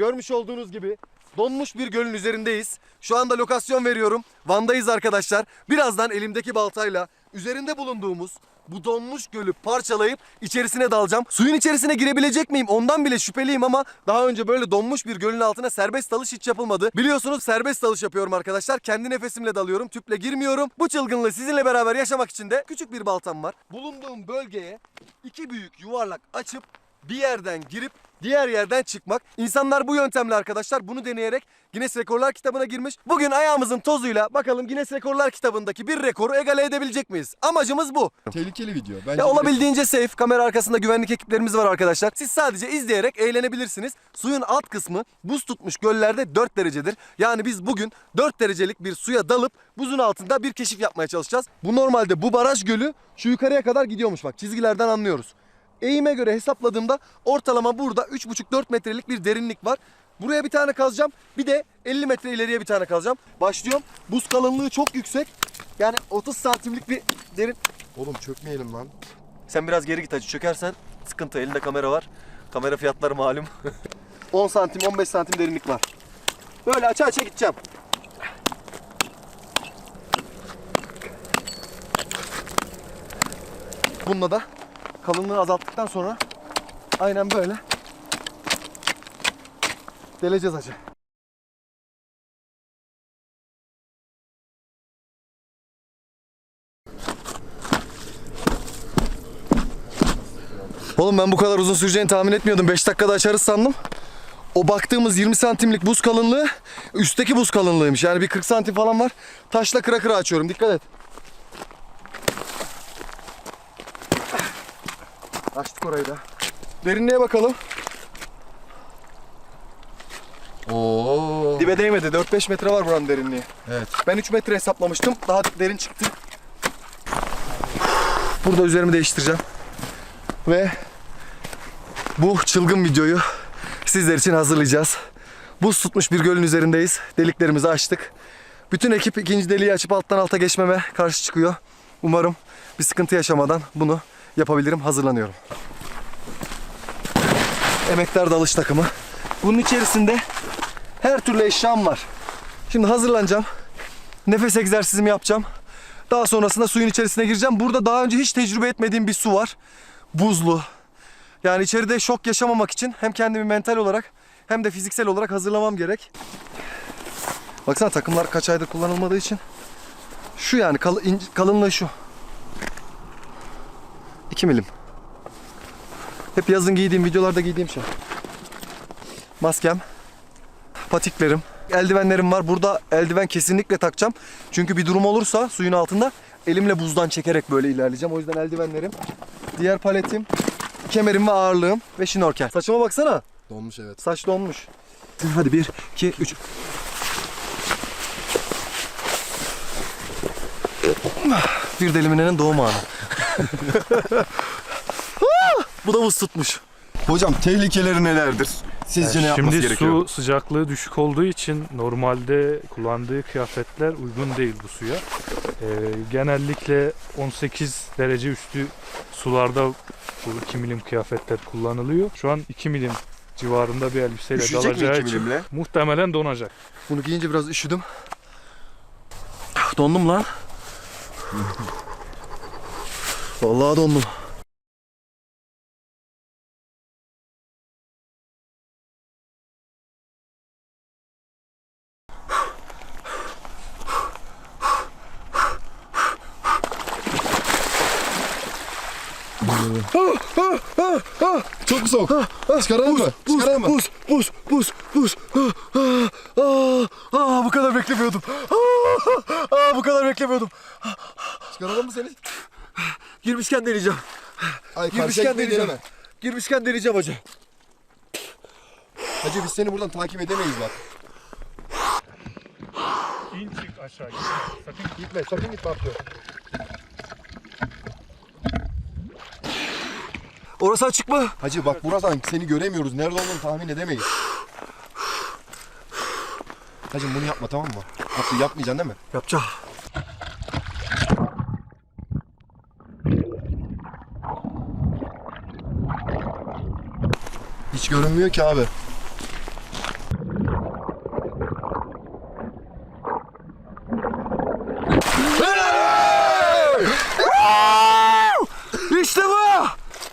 Görmüş olduğunuz gibi donmuş bir gölün üzerindeyiz. Şu anda lokasyon veriyorum. Van'dayız arkadaşlar. Birazdan elimdeki baltayla üzerinde bulunduğumuz bu donmuş gölü parçalayıp içerisine dalacağım. Suyun içerisine girebilecek miyim? Ondan bile şüpheliyim ama daha önce böyle donmuş bir gölün altına serbest dalış hiç yapılmadı. Biliyorsunuz serbest dalış yapıyorum arkadaşlar. Kendi nefesimle dalıyorum. Tüple girmiyorum. Bu çılgınlığı sizinle beraber yaşamak için de küçük bir baltam var. Bulunduğum bölgeye iki büyük yuvarlak açıp bir yerden girip diğer yerden çıkmak. İnsanlar bu yöntemle arkadaşlar bunu deneyerek Guinness Rekorlar kitabına girmiş. Bugün ayağımızın tozuyla bakalım Guinness Rekorlar kitabındaki bir rekoru egale edebilecek miyiz? Amacımız bu. Tehlikeli video. Bence Ya olabildiğince safe. Kamera arkasında güvenlik ekiplerimiz var arkadaşlar. Siz sadece izleyerek eğlenebilirsiniz. Suyun alt kısmı buz tutmuş göllerde 4 derecedir. Yani biz bugün 4 derecelik bir suya dalıp buzun altında bir keşif yapmaya çalışacağız. Bu normalde bu baraj gölü şu yukarıya kadar gidiyormuş bak çizgilerden anlıyoruz. Eğime göre hesapladığımda ortalama burada 3,5-4 metrelik bir derinlik var. Buraya bir tane kazacağım. Bir de 50 metre ileriye bir tane kazacağım. Başlıyorum. Buz kalınlığı çok yüksek. Yani 30 santimlik bir derin Oğlum çökmeyelim lan. sen biraz geri git hacı çökersen sıkıntı elinde kamera var. Kamera fiyatları malum. 10 santim 15 santim derinlik var. Böyle aça aça gideceğim. Bununla da kalınlığı azalttıktan sonra aynen böyle deleceğiz hacı. Oğlum ben bu kadar uzun süreceğini tahmin etmiyordum. 5 dakikada açarız sandım. O baktığımız 20 santimlik buz kalınlığı üstteki buz kalınlığıymış. Yani bir 40 santim falan var. Taşla kıra kıra açıyorum. Dikkat et. Açtık orayı da. Derinliğe bakalım. Oo. Dibe değmedi. 4-5 metre var buranın derinliği. Evet. Ben 3 metre hesaplamıştım. Daha derin çıktı. Burada üzerimi değiştireceğim. Ve bu çılgın videoyu sizler için hazırlayacağız. Buz tutmuş bir gölün üzerindeyiz. Deliklerimizi açtık. Bütün ekip ikinci deliği açıp alttan alta geçmeme karşı çıkıyor. Umarım bir sıkıntı yaşamadan bunu yapabilirim. Hazırlanıyorum. Emektar dalış takımı. Bunun içerisinde her türlü eşyam var. Şimdi hazırlanacağım. Nefes egzersizimi yapacağım. Daha sonrasında suyun içerisine gireceğim. Burada daha önce hiç tecrübe etmediğim bir su var. Buzlu. Yani içeride şok yaşamamak için hem kendimi mental olarak hem de fiziksel olarak hazırlamam gerek. Baksana takımlar kaç aydır kullanılmadığı için. Şu yani kal- kalınlığı şu. 2 milim. Hep yazın giydiğim, videolarda giydiğim şey. Maskem, patiklerim, eldivenlerim var. Burada eldiven kesinlikle takacağım. Çünkü bir durum olursa suyun altında elimle buzdan çekerek böyle ilerleyeceğim. O yüzden eldivenlerim, diğer paletim, kemerim ve ağırlığım ve şnorkel. Saçıma baksana. Donmuş evet. Saç donmuş. Hadi bir, iki, üç. Bir deliminenin doğum anı. Bu da buz tutmuş. Hocam tehlikeleri nelerdir? Sizce ne yapması Şimdi gerekiyor? su sıcaklığı düşük olduğu için normalde kullandığı kıyafetler uygun değil bu suya. Ee, genellikle 18 derece üstü sularda bu 2 milim kıyafetler kullanılıyor. Şu an 2 milim civarında bir elbiseyle Üşüyecek mi dalacağı iki için milimle? muhtemelen donacak. Bunu giyince biraz üşüdüm. Dondum lan. Vallahi dondum. Çok soğuk. Çıkaralım mı? Çıkaralım mı? Buz, buz, buz, buz. Ah, ah, ah, bu kadar beklemiyordum. Ah, ah, bu kadar beklemiyordum. Çıkaralım mı seni? Girmişken deneyeceğim. Ay Girmişken deneyeceğim. deneme. Girmişken deneyeceğim hacı. Hacı biz seni buradan takip edemeyiz bak. İn çık aşağı sakın Gitme sakın gitme atıyor. Orası açık mı? Hacı bak buradan seni göremiyoruz. Nerede olduğunu tahmin edemeyiz. Hacım bunu yapma tamam mı? Abdü yapmayacaksın değil mi? Yapacağım. görünmüyor ki abi. işte bu!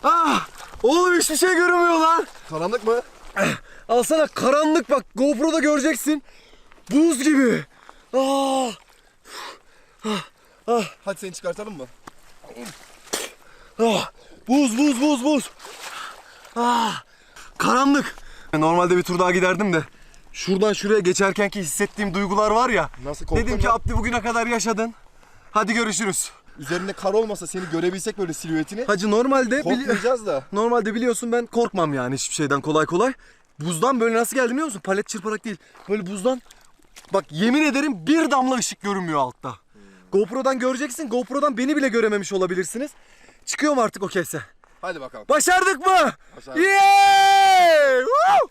Ah! Oğlum hiçbir şey görünmüyor lan. Karanlık mı? Al sana karanlık bak GoPro'da göreceksin. Buz gibi. Ah! Ah! Ah! Hadi seni çıkartalım mı? Ah! Buz buz buz buz. Ah! Karanlık. Normalde bir tur daha giderdim de. Şuradan şuraya geçerken ki hissettiğim duygular var ya. Nasıl korktun Dedim ki lan? Abdi bugüne kadar yaşadın. Hadi görüşürüz. Üzerinde kar olmasa seni görebilsek böyle silüetini. Hacı normalde bili- Korkmayacağız da. normalde biliyorsun ben korkmam yani hiçbir şeyden kolay kolay. Buzdan böyle nasıl geldi biliyor musun? Palet çırparak değil. Böyle buzdan bak yemin ederim bir damla ışık görünmüyor altta. GoPro'dan göreceksin. GoPro'dan beni bile görememiş olabilirsiniz. Çıkıyorum artık o kese. Hadi bakalım. Başardık mı? Başardık. Yeah! Uh!